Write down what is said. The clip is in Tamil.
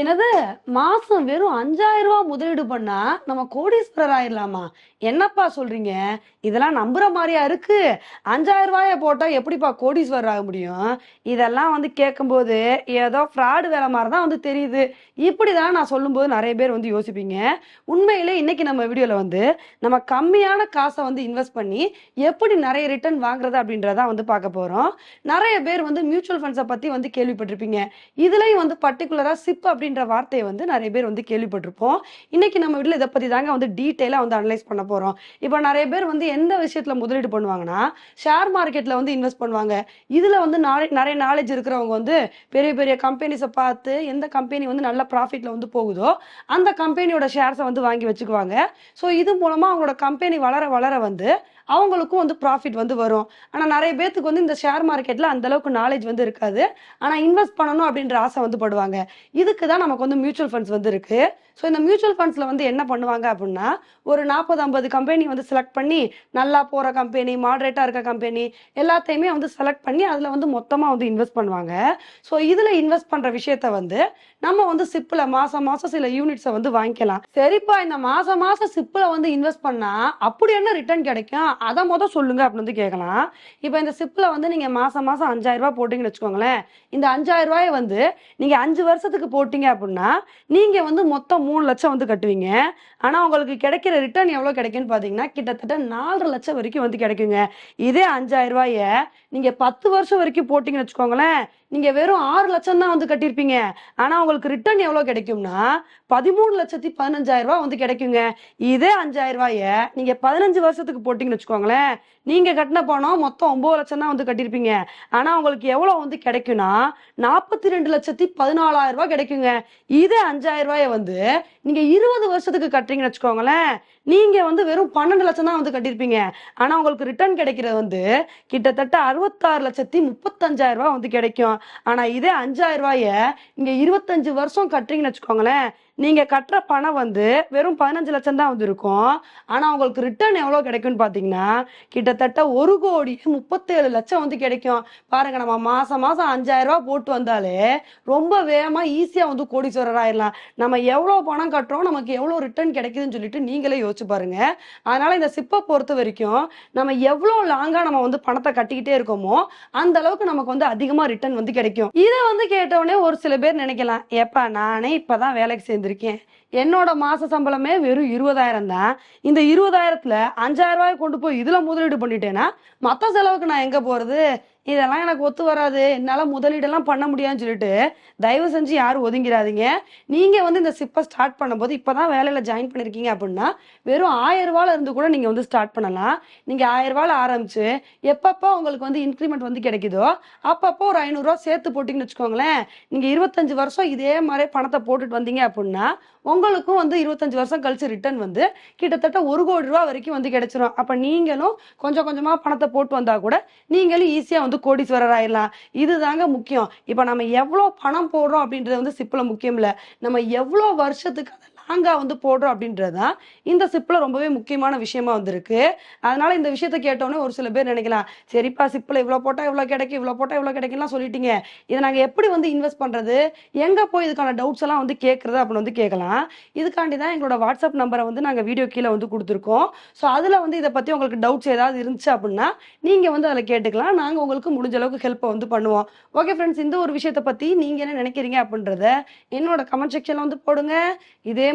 எனது மாசம் வெறும் அஞ்சாயிரம் ரூபாய் முதலீடு பண்ணா நம்ம கோடீஸ்வரர் ஆயிடலாமா என்னப்பா சொல்றீங்க? இதெல்லாம் நம்புற மாதிரியா இருக்கு? அஞ்சாயிரம் ரூபாய போட்டா எப்படிப்பா கோடீஸ்வரர் ஆக முடியும்? இதெல்லாம் வந்து கேட்கும்போது ஏதோ ஃப்ராடு வேலை மாதிரி தான் வந்து தெரியுது. இப்படிதான் நான் சொல்லும்போது நிறைய பேர் வந்து யோசிப்பீங்க. உண்மையிலே இன்னைக்கு நம்ம வீடியோல வந்து நம்ம கம்மியான காசை வந்து இன்வெஸ்ட் பண்ணி எப்படி நிறைய ரிட்டர்ன் வாங்குறது அப்படின்றத வந்து பார்க்க போறோம். நிறைய பேர் வந்து மியூச்சுவல் ஃபண்ட்ஸை பத்தி வந்து கேள்விப்பட்டிருப்பீங்க. இதுலயும் வந்து பர்டிகுலரா சிப் அப்படின்ற வார்த்தையை வந்து நிறைய பேர் வந்து கேள்விப்பட்டிருப்போம். இன்னைக்கு நம்ம வீட்டில் இதை பத்தி தாங்க வந்து டீட்டெயிலாக வந்து அனலைஸ் பண்ண போறோம். இப்போ நிறைய பேர் வந்து எந்த விஷயத்துல முதலீடு பண்ணுவாங்கன்னா ஷேர் மார்க்கெட்ல வந்து இன்வெஸ்ட் பண்ணுவாங்க. இதுல வந்து நாளை நிறைய நாலேஜ் இருக்கிறவங்க வந்து பெரிய பெரிய கம்பெனிஸை பார்த்து எந்த கம்பெனி வந்து நல்ல ப்ராஃபிட்ல வந்து போகுதோ அந்த கம்பெனியோட ஷேர்ஸை வந்து வாங்கி வச்சுக்குவாங்க. ஸோ இது மூலமா அவங்களோட கம்பெனி வளர வளர வந்து அவங்களுக்கும் வந்து ப்ராஃபிட் வந்து வரும். ஆனால் நிறைய பேர்த்துக்கு வந்து இந்த ஷேர் மார்க்கெட்டில் அந்த அளவுக்கு நாலேஜ் வந்து இருக்காது. ஆனால் இன்வெஸ்ட் பண்ணணும் அப்படின்ற ஆசை வந்து படுவாங்க. இதுக்கு தான் நமக்கு வந்து மியூச்சுவல் ஃபண்ட்ஸ் வந்து இருக்கு. ஸோ இந்த மியூச்சுவல் ஃபண்ட்ஸில் வந்து என்ன பண்ணுவாங்க அப்படின்னா ஒரு நாற்பது ஐம்பது கம்பெனி வந்து செலக்ட் பண்ணி நல்லா போகிற கம்பெனி மாடரேட்டாக இருக்க கம்பெனி எல்லாத்தையுமே வந்து செலக்ட் பண்ணி அதில் வந்து மொத்தமாக வந்து இன்வெஸ்ட் பண்ணுவாங்க. ஸோ இதில் இன்வெஸ்ட் பண்ணுற விஷயத்த வந்து நம்ம வந்து சிப்பில் மாதம் மாதம் சில யூனிட்ஸை வந்து வாங்கிக்கலாம். சரிப்பா இந்த மாதம் மாதம் சிப்பில் வந்து இன்வெஸ்ட் பண்ணால் அப்படி என்ன ரிட்டர்ன் கிடைக்கும்? அதை மொதல் சொல்லுங்க அப்படின்னு வந்து கேட்கலாம். இப்போ இந்த சிப்பில் வந்து நீங்கள் மாதம் மாதம் அஞ்சாயிரம் ரூபாய் போட்டிங்கன்னு வச்சுக்கோங்களேன். இந்த அஞ்சாயிரரூபாயை வந்து நீங்கள் அஞ்சு வருஷத்துக்கு போட்டீங்க அப்படின்னா நீங்கள் வந்து மொத்தம் மூணு லட்சம் வந்து கட்டுவீங்க. ஆனால் உங்களுக்கு கிடைக்கிற ரிட்டர்ன் எவ்வளோ கிடைக்குன்னு பார்த்தீங்கன்னா கிட்டத்தட்ட நாலரை லட்சம் வரைக்கும் வந்து கிடைக்குங்க. இதே அஞ்சாயிரம் ரூபாய நீங்கள் பத்து வருஷம் வரைக்கும் போட்டிங்கன்னு வச்சுக்கோங்களேன் நீங்கள் வெறும் ஆறு லட்சம் தான் வந்து கட்டியிருப்பீங்க. ஆனால் உங்களுக்கு ரிட்டர்ன் எவ்வளோ கிடைக்கும்னா பதிமூணு லட்சத்தி பதினஞ்சாயிரம் ரூபாய் வந்து கிடைக்குங்க. இதே அஞ்சாயிரம் ரூபாய நீங்கள் பதினஞ்சு வருஷத்துக்கு போட்டிங்கன்னு வச்சுக்கோங்களேன். நீங்கள் கட்டின பணம் மொத்தம் ஒன்பது லட்சம் தான் வந்து கட்டியிருப்பீங்க. ஆனால் உங்களுக்கு எவ்வளோ வந்து கிடைக்கும்னா நாற்பத்தி ரெண்டு லட்சத்தி பதினாலாயிரம் ரூபாய் கிடைக்குங்க. இதே அஞ்சாயிரம் ரூபாய வந்து நீங்கள் இருபது வருஷத்துக்கு கட்டுறீங்கன்னு வச்சுக்கோங்களேன். நீங்கள் வந்து வெறும் பன்னெண்டு லட்சம் தான் வந்து கட்டியிருப்பீங்க. ஆனால் உங்களுக்கு ரிட்டர்ன் கிடைக்கிறது வந்து கிட்டத்தட்ட அறுபத்தாறு லட்சத்தி முப்பத்தஞ்சாயிரம் ரூபாய் வந்து கிடைக்கும். ஆனால் இதே அஞ்சாயிரம் ரூபாய இங்கே இருபத்தஞ்சு வருஷம் கட்டுறீங்கன்னு வச்சுக்கோங்களேன். நீங்கள் கட்டுற பணம் வந்து வெறும் பதினஞ்சு லட்சம் தான் வந்து இருக்கும் ஆனால் உங்களுக்கு ரிட்டர்ன் எவ்வளோ கிடைக்கும்னு பார்த்தீங்கன்னா கிட்டத்தட்ட ஒரு கோடி முப்பத்தேழு லட்சம் வந்து கிடைக்கும். பாருங்க நம்ம மாதம் மாதம் அஞ்சாயிரம் ரூபாய் போட்டு வந்தாலே ரொம்ப வேகமாக ஈஸியாக வந்து கோடீஸ்வரர் ஆயிடலாம் நம்ம எவ்வளோ பணம் கட்டுறோம் நமக்கு எவ்வளோ ரிட்டர்ன் கிடைக்குதுன்னு சொல்லிட்டு நீங்களே யோசிச்சு பாருங்க. அதனால இந்த சிப்பை பொறுத்த வரைக்கும் நம்ம எவ்வளோ லாங்காக நம்ம வந்து பணத்தை கட்டிக்கிட்டே இருக்கோமோ அந்த அளவுக்கு நமக்கு வந்து அதிகமாக ரிட்டர்ன் வந்து கிடைக்கும். இதை வந்து கேட்டவுடனே ஒரு சில பேர் நினைக்கலாம் ஏப்பா நானே இப்பதான் வேலைக்கு வந்திருக்கேன். என்னோட மாச சம்பளமே வெறும் இருபதாயிரம் தான். இந்த இருபதாயிரத்துல அஞ்சாயிரம் ரூபாய் கொண்டு போய் இதுல முதலீடு பண்ணிட்டேன்னா மத்த செலவுக்கு நான் எங்க போறது? இதெல்லாம் எனக்கு ஒத்து வராது. என்னால் முதலீடெல்லாம் பண்ண முடியாதுன்னு சொல்லிட்டு தயவு செஞ்சு யாரும் ஒதுங்கிடாதீங்க. நீங்கள் வந்து இந்த சிப்பை ஸ்டார்ட் பண்ணும்போது இப்பதான் வேலையில் ஜாயின் பண்ணியிருக்கீங்க அப்படின்னா வெறும் ஆயிரம் இருந்து கூட நீங்கள் வந்து ஸ்டார்ட் பண்ணலாம். நீங்கள் ஆயிரம் ஆரம்பித்து எப்பப்போ உங்களுக்கு வந்து இன்க்ரிமெண்ட் வந்து கிடைக்குதோ அப்பப்போ ஒரு ஐநூறுரூவா சேர்த்து போட்டிங்கன்னு வச்சுக்கோங்களேன். நீங்கள் இருபத்தஞ்சு வருஷம் இதே மாதிரி பணத்தை போட்டுட்டு வந்தீங்க அப்படின்னா உங்களுக்கும் வந்து இருபத்தஞ்சு வருஷம் கழிச்சு ரிட்டர்ன் வந்து கிட்டத்தட்ட ஒரு கோடி ரூபா வரைக்கும் வந்து கிடைச்சிரும். அப்போ நீங்களும் கொஞ்சம் கொஞ்சமாக பணத்தை போட்டு வந்தால் கூட நீங்களும் ஈஸியாக வந்து கோடீஸ்வரர் ஆயிடலாம். இதுதாங்க முக்கியம். இப்ப நம்ம எவ்வளவு பணம் போடுறோம் அப்படின்றது வந்து சிப்பில முக்கியம் இல்லை. நம்ம எவ்வளவு வருஷத்துக்கு அதை ஸ்ட்ராங்காக வந்து போடுறோம் அப்படின்றது தான் இந்த சிப்பில் ரொம்பவே முக்கியமான விஷயமா வந்திருக்கு. அதனால இந்த விஷயத்த கேட்டோன்னே ஒரு சில பேர் நினைக்கலாம் சரிப்பா சிப்பில் இவ்வளோ போட்டால் இவ்வளோ கிடைக்கும் இவ்வளோ போட்டால் இவ்வளோ கிடைக்கும்லாம் சொல்லிட்டீங்க. இதை நாங்கள் எப்படி வந்து இன்வெஸ்ட் பண்ணுறது எங்கே போய் இதுக்கான டவுட்ஸ் எல்லாம் வந்து கேட்குறது அப்படின்னு வந்து கேட்கலாம் இதுக்காண்டி தான் எங்களோட வாட்ஸ்அப் நம்பரை வந்து நாங்கள் வீடியோ கீழே வந்து கொடுத்துருக்கோம். ஸோ அதில் வந்து இதை பற்றி உங்களுக்கு டவுட்ஸ் ஏதாவது இருந்துச்சு அப்படின்னா நீங்கள் வந்து அதில் கேட்டுக்கலாம். நாங்கள் உங்களுக்கு முடிஞ்ச அளவுக்கு ஹெல்ப்பை வந்து பண்ணுவோம். ஓகே ஃப்ரெண்ட்ஸ் இந்த ஒரு விஷயத்தை பற்றி நீங்கள் என்ன நினைக்கிறீங்க அப்படின்றத என்னோட கமெண்ட் செக்ஷனில் வந்து போடுங்க. இதே